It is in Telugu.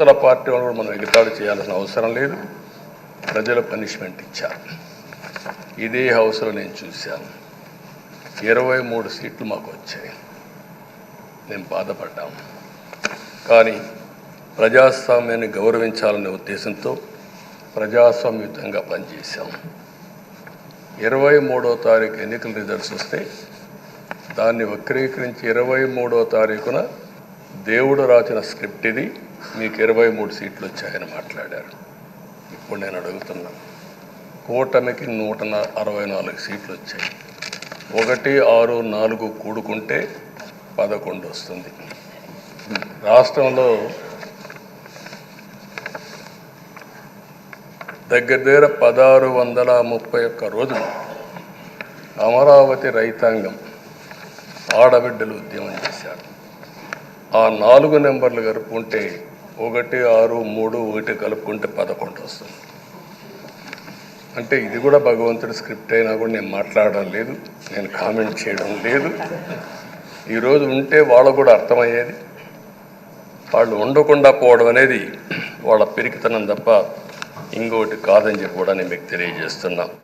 ఇతర పార్టీ వాళ్ళు కూడా మనం ఎగతాడు చేయాల్సిన అవసరం లేదు. ప్రజలు పనిష్మెంట్ ఇచ్చారు. ఇదే హౌస్లో నేను చూశాను. ఇరవై మూడు సీట్లు మాకు వచ్చాయి. మేము బాధపడ్డాం. కానీ ప్రజాస్వామ్యాన్ని గౌరవించాలనే ఉద్దేశంతో ప్రజాస్వామ్యుతంగా పనిచేశాం. ఇరవై మూడో తారీఖు ఎన్నికల రిజల్ట్స్ వస్తే దాన్ని వక్రీకరించి ఇరవై మూడో తారీఖున దేవుడు రాసిన స్క్రిప్ట్ ఇది మీకు ఇరవై మూడు సీట్లు వచ్చాయని మాట్లాడారు. ఇప్పుడు నేను అడుగుతున్నా కూటమికి నూట అరవై నాలుగు సీట్లు వచ్చాయి. ఒకటి ఆరు నాలుగు కూడుకుంటే పదకొండు వస్తుంది. రాష్ట్రంలో దగ్గర దగ్గర పదహారు వందల ముప్పై ఒక్క రోజులు అమరావతి రైతాంగం ఆడబిడ్డలు ఉద్యమం చేశారు. ఆ నాలుగు నెంబర్లు కలుపుకుంటే ఒకటి ఆరు మూడు ఒకటి కలుపుకుంటే పదకొండు వస్తుంది. అంటే ఇది కూడా భగవంతుడి స్క్రిప్ట్ అయినా కూడా నేను మాట్లాడడం లేదు నేను కామెంట్ చేయడం లేదు. ఈరోజు ఉంటే వాళ్ళకు కూడా అర్థమయ్యేది. వాళ్ళు ఉండకుండా పోవడం అనేది వాళ్ళ పిరికితనం తప్ప ఇంకోటి కాదని చెప్పి కూడా నేను మీకు తెలియజేస్తున్నాం.